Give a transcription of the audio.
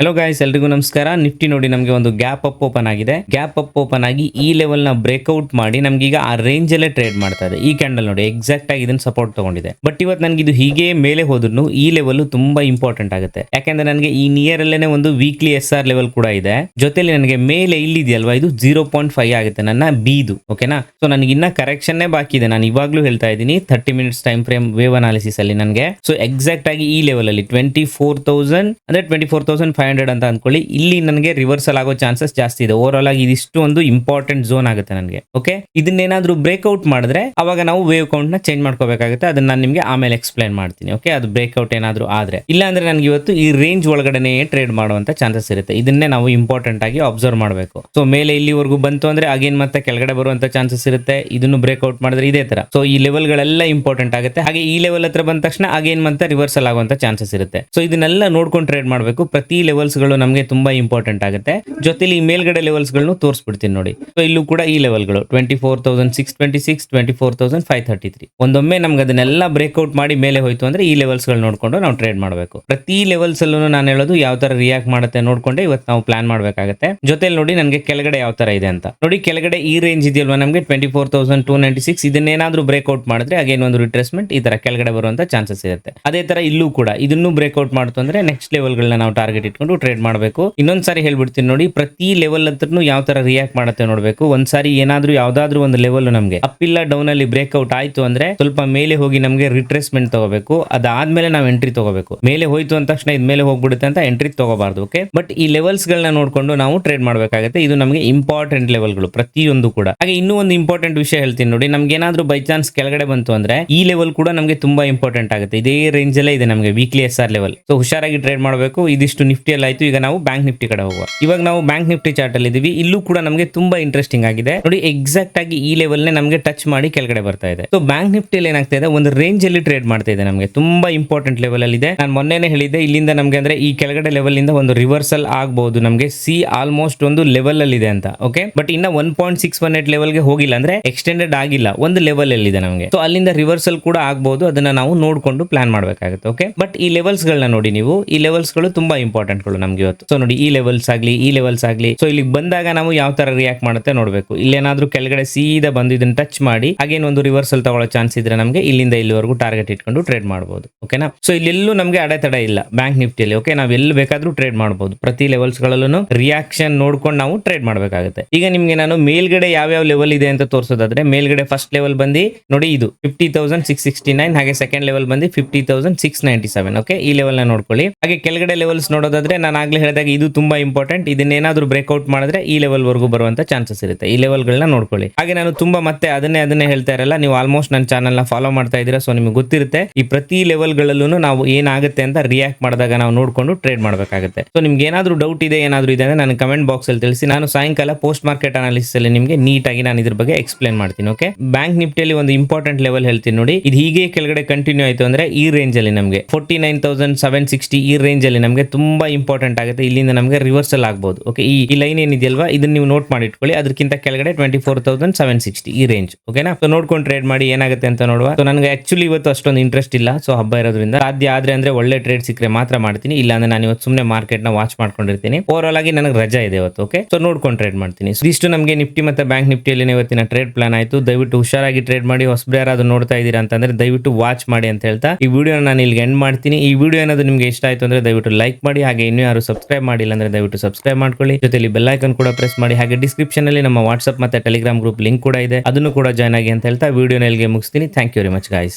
Hello guys ಎಲ್ರಿಗೂ ನಮಸ್ಕಾರ. Nifty ನೋಡಿ ನಮಗೆ ಒಂದು ಗ್ಯಾಪ್ ಅಪ್ ಓಪನ್ ಆಗಿದೆ. ಗ್ಯಾಪ್ ಅಪ್ ಓಪನ್ ಆಗಿ ಈ ಲೆವೆಲ್ನ ಬ್ರೇಕ್ಔಟ್ ಮಾಡಿ ನಮ್ಗೆ ಈಗ ಆ ರೇಂಜ್ ಅಲ್ಲೇ ಟ್ರೇಡ್ ಮಾಡ್ತಾ ಇದೆ. ಈ ಕ್ಯಾಂಡಲ್ ನೋಡಿ ಎಕ್ಸಾಕ್ಟ್ ಆಗಿ ಇದನ್ನ ಸಪೋರ್ಟ್ ತಗೊಂಡಿದೆ. ಬಟ್ ಇವತ್ತು ನನಗೆ ಇದು ಹೀಗೆ ಮೇಲೆ ಹೋದ್ರು ಈ ಲೆವೆಲ್ ತುಂಬಾ ಇಂಪಾರ್ಟೆಂಟ್ ಆಗುತ್ತೆ. ಯಾಕಂದ್ರೆ ನನಗೆ ಈ ನಿಯರ್ ಅಲ್ಲೇನೆ ಒಂದು ವೀಕ್ಲಿ ಎಸ್ ಆರ್ ಲೆವೆಲ್ ಕೂಡ ಇದೆ. ಜೊತೆಲಿ ನನಗೆ ಮೇಲೆ ಇಲ್ಲಿದೆಯಲ್ವಾ? ಇದು ಜೀರೋ ಪಾಯಿಂಟ್ ಫೈವ್ ಆಗುತ್ತೆ ನನ್ನ ಬಿದು ಓಕೆನಾ ಸೊ ನನಗೆ ಇನ್ನ ಕರೆಕ್ಷನ್ ಬಾಕಿ ಇದೆ. ನಾನು ಇವಾಗ್ಲೂ ಹೇಳ್ತಾ ಇದ್ದೀನಿ thirty minutes time frame wave analysis ಅಲ್ಲಿ ನನಗೆ. ಸೊ ಎಕ್ಸಾಕ್ಟ್ ಆಗಿ ಈ ಲೆವೆಲ್ ಅಲ್ಲಿ ಟ್ವೆಂಟಿ ಫೋರ್ ತೌಸಂಡ್ ಅಂದ್ರೆ twenty four thousand five hundred ಅಂತ ಅಂದ್ಕೊಳ್ಳಿ ಇಲ್ಲಿ ನನಗೆ ರಿವರ್ಸಲ್ ಆಗೋ ಚಾನ್ಸಸ್ ಜಾಸ್ತಿ ಇದೆ. ಓವರ್ ಆಲ್ ಆಗಿ ಇದಿಷ್ಟು ಒಂದು ಇಂಪಾರ್ಟೆಂಟ್ ಝೋನ್ ಆಗುತ್ತೆ ನನಗೆ. ಓಕೆ ಇದನ್ನೇನಾದ್ರೂ ಬ್ರೇಕ್ಔಟ್ ಮಾಡಿದ್ರೆ ಅವಾಗ ನಾವು ವೇವ್ ಕೌಂಟ್ನ ಚೇಂಜ್ ಮಾಡ್ಕೋಬೇಕಾಗುತ್ತೆ. ಅದನ್ನ ನಾನು ನಿಮಗೆ ಆಮೇಲೆ ಎಕ್ಸ್ಪ್ಲೈನ್ ಮಾಡ್ತೀನಿ. ಓಕೆ ಅದು ಬ್ರೇಕ್ಔಟ್ ಏನಾದರೂ ಆದ್ರೆ. ಇಲ್ಲ ಅಂದ್ರೆ ನನಗೆ ಇವತ್ತು ಈ ರೇಂಜ್ ಒಳಗಡೆ ಟ್ರೇಡ್ ಮಾಡುವಂತ ಚಾನ್ಸಸ್ ಇರುತ್ತೆ. ಇದನ್ನೇ ನಾವು ಇಂಪಾರ್ಟೆಂಟ್ ಆಗಿ ಅಬ್ಸರ್ವ್ ಮಾಡಬೇಕು. ಸೊ ಮೇಲೆ ಇಲ್ಲಿವರೆಗೂ ಬಂತು ಅಂದ್ರೆ ಅಗೇನ್ ಮತ್ತೆ ಕೆಳಗಡೆ ಬರುವಂತ ಚಾನ್ಸಸ್ ಇರುತ್ತೆ. ಇದನ್ನು ಬ್ರೇಕ್ಔಟ್ ಮಾಡಿದ್ರೆ ಇದೇ ತರ. ಸೊ ಈ ಲೆವೆಲ್ ಗಳೆಲ್ಲ ಇಂಪಾರ್ಟೆಂಟ್ ಆಗುತ್ತೆ. ಹಾಗೆ ಈ ಲೆವೆಲ್ ಹತ್ರ ಬಂದ ತಕ್ಷಣ ಅಗೇನ್ ಮತ್ತೆ ರಿವರ್ಸಲ್ ಆಗುವಂತ ಚಾನ್ಸಸ್ ಇರುತ್ತೆ. ಸೊ ಇದನ್ನೆಲ್ಲ ನೋಡ್ಕೊಂಡು ಟ್ರೇಡ್ ಮಾಡಬೇಕು. ಪ್ರತಿ ಲೆವೆಲ್ಸ್ ಗಳು ನಮಗೆ ತುಂಬಾ ಇಂಪಾರ್ಟೆಂಟ್ ಆಗುತ್ತೆ. ಜೊತೆಲಿ ಈ ಮೇಲ್ಗಡೆ ಲೆವೆಲ್ಸ್ಗಳನ್ನು ತೋರಿಸ್ಬಿಡ್ತೀನಿ ನೋಡಿ. ಸೊ ಇಲ್ಲೂ ಕೂಡ ಈ ಲೆವೆಲ್ಗಳು twenty four thousand six twenty six twenty four thousand five thirty three ಒಂದೊಮ್ಮೆ ನಮ್ಗೆ ಅದನ್ನೆಲ್ಲ ಬ್ರೇಕ್ಔಟ್ ಮಾಡಿ ಮೇಲೆ ಹೋಯ್ತು ಅಂದ್ರೆ ಈ ಲೆವೆಲ್ಸ್ಗಳು ನೋಡ್ಕೊಂಡು ನಾವು ಟ್ರೇಡ್ ಮಾಡಬೇಕು. ಪ್ರತಿ ಲೆವೆಲ್ಸ್ ಅಲ್ಲೂ ನಾನು ಹೇಳೋದು ಯಾವ ತರ ರಿಯಾಕ್ಟ್ ಮಾಡುತ್ತೆ ನೋಡ್ಕೊಂಡೆ ಇವತ್ತು ನಾವು ಪ್ಲಾನ್ ಮಾಡಬೇಕಾಗುತ್ತೆ. ಜೊತೆಲಿ ನೋಡಿ ನನಗೆ ಕೆಳಗಡೆ ಯಾವ ತರ ಇದೆ ಅಂತ. ನೋಡಿ ಕೆಳಗಡೆ ಈ ರೇಂಜ್ ಇದೆಯಲ್ವಾ ನಮಗೆ? Twenty four thousand two ninety six ಇದನ್ನೇನಾದ್ರೂ breakout ಮಾಡಿದ್ರೆ ಅಗೇನ್ ಒಂದು ರಿಟ್ರೆಸ್ಮೆಂಟ್ ಈ ತರ ಕೆಳಗಡೆ ಬರುವಂತ ಚಾನ್ಸಸ್ ಇರುತ್ತೆ. ಅದೇ ತರ ಇಲ್ಲೂ ಕೂಡ ಇದನ್ನು ಬ್ರೇಕ್ಔಟ್ ಮಾಡ್ತು ಅಂದ್ರೆ ನೆಕ್ಸ್ಟ್ ಲೆವೆಲ್ ಗಳನ್ನ ನಾವು ಟಾರ್ಗೆಟ್ ಇಟ್ಕೊಂಡು ಟ್ರೇಡ್ ಮಾಡಬೇಕು. ಇನ್ನೊಂದ್ಸಾರಿ ಹೇಳ್ಬಿಡ್ತೀನಿ ನೋಡಿ, ಪ್ರತಿ ಲೆವೆಲ್ ಹತ್ರನು ಯಾವ ತರ ರಿಯಾಕ್ಟ್ ಮಾಡುತ್ತೆ ನೋಡಬೇಕು. ಒಂದ್ಸಾರಿ ಏನಾದ್ರೂ ಯಾವ್ದಾದ್ರು ಒಂದು ಲೆವೆಲ್ ನಮಗೆ ಅಪ್ ಇಲ್ಲ ಡೌನ್ ಅಲ್ಲಿ ಬ್ರೇಕ್ಔಟ್ ಆಯ್ತು ಅಂದ್ರೆ ಸ್ವಲ್ಪ ಮೇಲೆ ಹೋಗಿ ನಮಗೆ ರಿಟ್ರೆಸ್ಮೆಂಟ್ ತಗೋಬೇಕು. ಅದಾದ್ಮೇಲೆ ನಾವು ಎಂಟ್ರಿ ತಗೋಬೇಕು. ಮೇಲೆ ಹೋಯ್ತು ಅಂದ ತಕ್ಷಣ ಇದ್ ಮೇಲೆ ಹೋಗ್ಬಿಡುತ್ತೆ ಅಂತ ಎಂಟ್ರಿ ತಗೋಬಾರ್ದು ಓಕೆ ಬಟ್ ಈ ಲೆವೆಲ್ಸ್ ಗಳನ್ನ ನೋಡ್ಕೊಂಡು ನಾವು ಟ್ರೇಡ್ ಮಾಡಬೇಕಾಗುತ್ತೆ. ಇದು ನಮಗೆ ಇಂಪಾರ್ಟೆಂಟ್ ಲೆವೆಲ್ಗಳು ಪ್ರತಿಯೊಂದು ಕೂಡ. ಹಾಗೆ ಇನ್ನೂ ಒಂದು ಇಂಪಾರ್ಟೆಂಟ್ ವಿಷಯ ಹೇಳ್ತೀನಿ ನೋಡಿ, ನಮ್ಗೆ ಏನಾದ್ರೂ ಬೈ ಚಾನ್ಸ್ ಕೆಳಗಡೆ ಬಂತು ಅಂದ್ರೆ ಈ ಲೆವೆಲ್ ಕೂಡ ನಮಗೆ ತುಂಬಾ ಇಂಪಾರ್ಟೆಂಟ್ ಆಗುತ್ತೆ. ಇದೇ ರೇಂಜ್ ಅಲ್ಲೇ ಇದೆ ನಮಗೆ weekly S R level so ಹುಷಾರಾಗಿ ಟ್ರೇಡ್ ಮಾಡಬೇಕು. ಇದಿಷ್ಟು ನಿಫ್ಟಿ ಅಲ್ಲಿ ಆಯ್ತು, ಈಗ ನಾವು ಬ್ಯಾಂಕ್ ನಿಫ್ಟಿ ಕಡೆ ಹೋಗುವ. ಇವಾಗ ನಾವು ಬ್ಯಾಂಕ್ ನಿಫ್ಟಿ ಚಾರ್ಟ್ ಅಲ್ಲಿ ಇದೀವಿ. ಇಲ್ಲೂ ಕೂಡ ನಮಗೆ ತುಂಬಾ ಇಂಟ್ರೆಸ್ಟಿಂಗ್ ಆಗಿದೆ. ನೋಡಿ ಎಕ್ಸಾಕ್ಟ್ ಆಗಿ ಈ ಲೆವೆಲ್ ನೇ ನಮಗೆ ಟಚ್ ಮಾಡಿ ಕೆಳಗಡೆ ಬರ್ತಾ ಇದೆ. ಸೊ ಬ್ಯಾಂಕ್ ನಿಫ್ಟಿಯಲ್ಲಿ ಏನಾಗ್ತಾ ಇದೆ, ಒಂದು ರೇಂಜ್ ಅಲ್ಲಿ ಟ್ರೇಡ್ ಮಾಡ್ತಾ ಇದೆ ನಮಗೆ. ತುಂಬಾ ಇಂಪಾರ್ಟೆಂಟ್ ಲೆವೆಲ್ ಅಲ್ಲಿ ಇದೆ. ನಾನು ಮೊನ್ನೆನೇ ಹೇಳಿದ್ದೆ, ಇಲ್ಲಿಂದ ನಮಗೆ ಅಂದ್ರೆ ಈ ಕೆಳಗಡೆ ಲೆವೆಲ್ ಇಂದ ಒಂದು ರಿವರ್ಸಲ್ ಆಗಬಹುದು ನಮಗೆ. ಸಿ ಆಲ್ಮೋಸ್ಟ್ ಒಂದು ಲೆವೆಲ್ ಅಲ್ಲಿ ಇದೆ ಅಂತ ಓಕೆ ಬಟ್ ಇನ್ನ one point six one eight ಲೆವೆಲ್ಗೆ ಹೋಗಿಲ್ಲ ಅಂದ್ರೆ ಎಕ್ಸ್ಟೆಂಡೆಡ್ ಆಗಿಲ್ಲ. ಒಂದು ಲೆವೆಲ್ ಅಲ್ಲಿ ಇದೆ ನಮಗೆ. ಸೊ ಅಲ್ಲಿಂದ ರಿವರ್ಸಲ್ ಕೂಡ ಆಗಬಹುದು ಅದನ್ನ ನಾವು ನೋಡ್ಕೊಂಡು ಪ್ಲಾನ್ ಮಾಡಬೇಕಾಗುತ್ತೆ ಓಕೆ ಬಟ್ ಈ ಲೆವೆಲ್ಸ್ ಗಳನ್ನ ನೋಡಿ ನೀವು. ಈ ಲೆವೆಲ್ಸ್ಗಳು ತುಂಬಾ ಇಂಪಾರ್ಟೆಂಟ್ ಗಳು ನಮ್ಗೆ ಇವತ್ತು. ಸೊ ನೋಡಿ, ಈ ಲೆವೆಲ್ಸ್ ಆಗ್ಲಿ, ಈ ಲೆವೆಲ್ಸ್ ಆಗಲಿ. ಸೊ ಇಲ್ಲಿ ಬಂದಾಗ ನಾವು ಯಾವ ತರ ರಿಯಾಕ್ಟ್ ಮಾಡುತ್ತೆ ನೋಡಬೇಕು. ಇಲ್ಲೇನಾದ್ರೂ ಕೆಳಗಡೆ ಸೀದಾ ಬಂದು ಇದನ್ನ ಟಚ್ ಮಾಡಿ, ಹಾಗೇನ್ ಒಂದು ರಿವರ್ಸಲ್ ತಗೊಳ್ಳೋ ಚಾನ್ಸ್ ಇದ್ರೆ ನಮಗೆ ಇಲ್ಲಿಂದ ಇಲ್ಲಿವರೆಗೂ ಟಾರ್ಗೆಟ್ ಇಟ್ಕೊಂಡು ಟ್ರೇಡ್ ಮಾಡಬಹುದು ಓಕೆನಾ ಸೊ ಇಲ್ಲೆಲ್ಲೂ ನಮಗೆ ಅಡೆತಡೆ ಇಲ್ಲ ಬ್ಯಾಂಕ್ ನಿಫ್ಟಿಯಲ್ಲಿ ಓಕೆ ನಾವು ಎಲ್ಲಿ ಬೇಕಾದ್ರೂ ಟ್ರೇಡ್ ಮಾಡಬಹುದು ಪ್ರತಿ ಲೆವೆಲ್ಸ್ ಗಳಲ್ಲೂ ರಿಯಾಕ್ಷನ್ ನೋಡ್ಕೊಂಡು ನಾವು ಟ್ರೇಡ್ ಮಾಡಬೇಕಾಗುತ್ತೆ. ಈಗ ನಿಮ್ಗೆ ನಾನು ಮೇಲ್ಗಡೆ ಯಾವ ಲೆವೆಲ್ ಇದೆ ಅಂತ ತೋರಿಸೋದಾದ್ರೆ, ಮೇಲ್ಗಡೆ ಫಸ್ಟ್ ಲೆವೆಲ್ ಬಂದು, ನೋಡಿ ಇದು fifty thousand six sixty nine ಹಾಗೆ ಸೆಕೆಂಡ್ ಲೆವೆಲ್ ಬಂದು fifty thousand six ninety seven okay ಈ ಲೆವೆಲ್ನ ನೋಡ್ಕೊಳ್ಳಿ. ಹಾಗೆ ಕೆಳಗಡೆ ಲೆವೆಲ್ಸ್ ನೋಡೋದಾದ್ರೆ ನಾನು ಆಗಲೇ ಹೇಳಿದಾಗ ಇದು ತುಂಬಾ ಇಂಪಾರ್ಟೆಂಟ್ ಇದನ್ನೇನಾದ್ರೂ ಬ್ರೇಕ್ಔಟ್ ಮಾಡಿದ್ರೆ ಈ ಲೆವೆಲ್ವರೆಗೂ ವರೆಗೂ ಬರುವಂತ ಚಾನ್ಸಸ್ ಇರುತ್ತೆ. ಈ ಲೆವೆಲ್ ಗಳನ್ನ ನೋಡ್ಕೊಳ್ಳಿ. ಹಾಗೆ ನಾನು ತುಂಬಾ ಮತ್ತೆ ಅದನ್ನೇ ಅದನ್ನೇ ಹೇಳ್ತಾ ಇರಲ್ಲ, ನೀವು ಆಲ್ಮೋಸ್ಟ್ ನನ್ನ ಚಾನಲ್ನ ಫಾಲೋ ಮಾಡ್ತಾ ಇದ್ದೀರಾ ಸೊ ನಿಮಗೆ ಗೊತ್ತಿರುತ್ತೆ. ಈ ಪ್ರತಿ ಲೆವೆಲ್ ಗಳಲ್ಲೂ ನಾವು ಏನಾಗುತ್ತೆ ಅಂತ ರಿಯಾಕ್ಟ್ ಮಾಡಿದಾಗ ನಾವು ನೋಡ್ಕೊಂಡು ಟ್ರೇಡ್ ಮಾಡಬೇಕಾಗುತ್ತೆ. ಸೊ ನಿಮ್ಗೆ ಏನಾದರೂ ಡೌಟ್ ಇದೆ, ಏನಾದರೂ ಇದೆ ಅಂದ್ರೆ ನಾನು ಕಮೆಂಟ್ ಬಾಕ್ಸ್ ಅಲ್ಲಿ ತಿಳಿಸಿ. ನಾನು ಸಾಯಂಕಾಲ ಪೋಸ್ಟ್ ಮಾರ್ಕೆಟ್ ಅನಾಲಿಸಿಸ್ ಅಲ್ಲಿ ನಿಮಗೆ ನೀಟಾಗಿ ನಾನು ಇದ್ರ ಬಗ್ಗೆ ಎಕ್ಸ್ಪ್ಲೇನ್ ಮಾಡ್ತೀನಿ ಓಕೆ ಬ್ಯಾಂಕ್ ನಿಫ್ಟಿಯಲ್ಲಿ ಒಂದು ಇಂಪಾರ್ಟೆಂಟ್ ಲೆವೆಲ್ ಹೇಳ್ತೀನಿ ನೋಡಿ. ಇದು ಹೀಗೆ ಕೆಳಗಡೆ ಕಂಟಿನ್ಯೂ ಆಯ್ತು ಅಂದ್ರೆ ಈ ರೇಂಜ್ ಅಲ್ಲಿ ನಮಗೆ forty nine thousand seven sixty ಈ ರೇಂಜ್ ಅಲ್ಲಿ ನಮಗೆ ತುಂಬಾ ಇಂಪಾರ್ಟೆಂಟ್ ಆಗುತ್ತೆ. ಇಲ್ಲಿಂದ ನಮಗೆ ರಿವರ್ಸಲ್ ಆಗಬಹುದು ಓಕೆ ಈ ಲೈನ್ ಏನಿದೆಯಲ್ವಾ? ಇದನ್ನ ನೀವು ನೋಟ್ ಮಾಡಿ ಇಟ್ಕೊಳ್ಳಿ. ಅದಕ್ಕಿಂತ ಕೆಳಗಡೆ twenty four thousand seven sixty ಈ ರೇಂಜ್ ಓಕೆನಾ ಸೊ ನೋಡ್ಕೊಂಡು ಟ್ರೇಡ್ ಮಾಡಿ ಏನಾಗುತ್ತೆ ಅಂತ ನೋಡುವ. ಸೊ ನನಗೆ ಆಕ್ಚುಲಿ ಇವತ್ತು ಅಷ್ಟೊಂದು ಇಂಟ್ರೆಸ್ಟ್ ಇಲ್ಲ. ಸೊ ಹಬ್ಬ ಇರೋದ್ರಿಂದ ಸಾಧ್ಯ ಆದ್ರೆ ಅಂದ್ರೆ ಒಳ್ಳೆ ಟ್ರೇಡ್ ಸಿಕ್ಕರೆ ಮಾತ್ರ ಮಾಡ್ತೀನಿ. ಇಲ್ಲ ಅಂದ್ರೆ ನಾನು ಇವತ್ತು ಸುಮ್ಮನೆ ಮಾರ್ಕೆಟ್ನ ವಾಚ್ ಮಾಡ್ಕೊಂಡಿರ್ತೀನಿ. ಓವರ್ ಆಲ್ ಆಗಿ ನನಗೆ ರಜಾ ಇದೆ ಇವತ್ತು. ಓಕೆ ಸೊ ನೋಡ್ಕೊಂಡು ಟ್ರೇಡ್ ಮಾಡ್ತೀನಿ. ಇಷ್ಟು ನಮಗೆ ನಿಫ್ಟಿ ಮತ್ತೆ ಬ್ಯಾಂಕ್ ನಿಫ್ಟಿಯಲ್ಲಿ ಇವತ್ತಿನ ಟ್ರೇಡ್ ಪ್ಲಾನ್ ಆಯಿತು. ದಯವಿಟ್ಟು ಹುಷಾರಾಗಿ ಟ್ರೇಡ್ ಮಾಡಿ. ಹೊಸಬ್ರು ಯಾರಾದ್ರು ನೋಡ್ತಾ ಇದ್ದೀರಾ ಅಂತಂದ್ರೆ ದಯವಿಟ್ಟು ವಾಚ್ ಮಾಡಿ ಅಂತ ಹೇಳ್ತಾ ಈ ವಿಡಿಯೋ ನಾನು ಇಲ್ಲಿಗೆ ಎಂಡ್ ಮಾಡ್ತೀನಿ. ಈ ವಿಡಿಯೋ ಏನಾದ್ರು ನಿಮ್ಗೆ ಇಷ್ಟ ಆಯ್ತು ಅಂದ್ರೆ ದಯವಿಟ್ಟು ಲೈಕ್ ಮಾಡಿ. ಹಾಗೆ ಇನ್ನೂ ಯಾರು ಸಬ್ಸ್ಕ್ರೈಬ್ ಮಾಡಿಲ್ಲ ಅಂದ್ರೆ ದಯವಿಟ್ಟು ಸಬ್ಸ್ಕ್ರೈಬ್ ಮಾಡ್ಕೊಳ್ಳಿ. ಜೊತೆಲಿ ಬೆಲ್ ಐಕನ್ ಕೂಡ ಪ್ರೆಸ್ ಮಾಡಿ. ಹಾಗೆ ಡಿಸ್ಕ್ರಿಪ್ಷನ್ ಅಲ್ಲಿ ನಮ್ಮ ವಾಟ್ಸ್ಆಪ್ ಮತ್ತೆ ಟೆಲಿಗ್ರಾಮ್ ಗ್ರೂಪ್ ಲಿಂಕ್ ಕೂಡ ಇದೆ. ಅದನ್ನು ಕೂಡ ಜಾಯ್ನ್ ಆಗಿ ಅಂತ ಹೇಳ್ತಾ ವಿಡಿಯೋ ಇಲ್ಲಿಗೆ ಮುಗಿಸ್ತೀನಿ. Thank you very much guys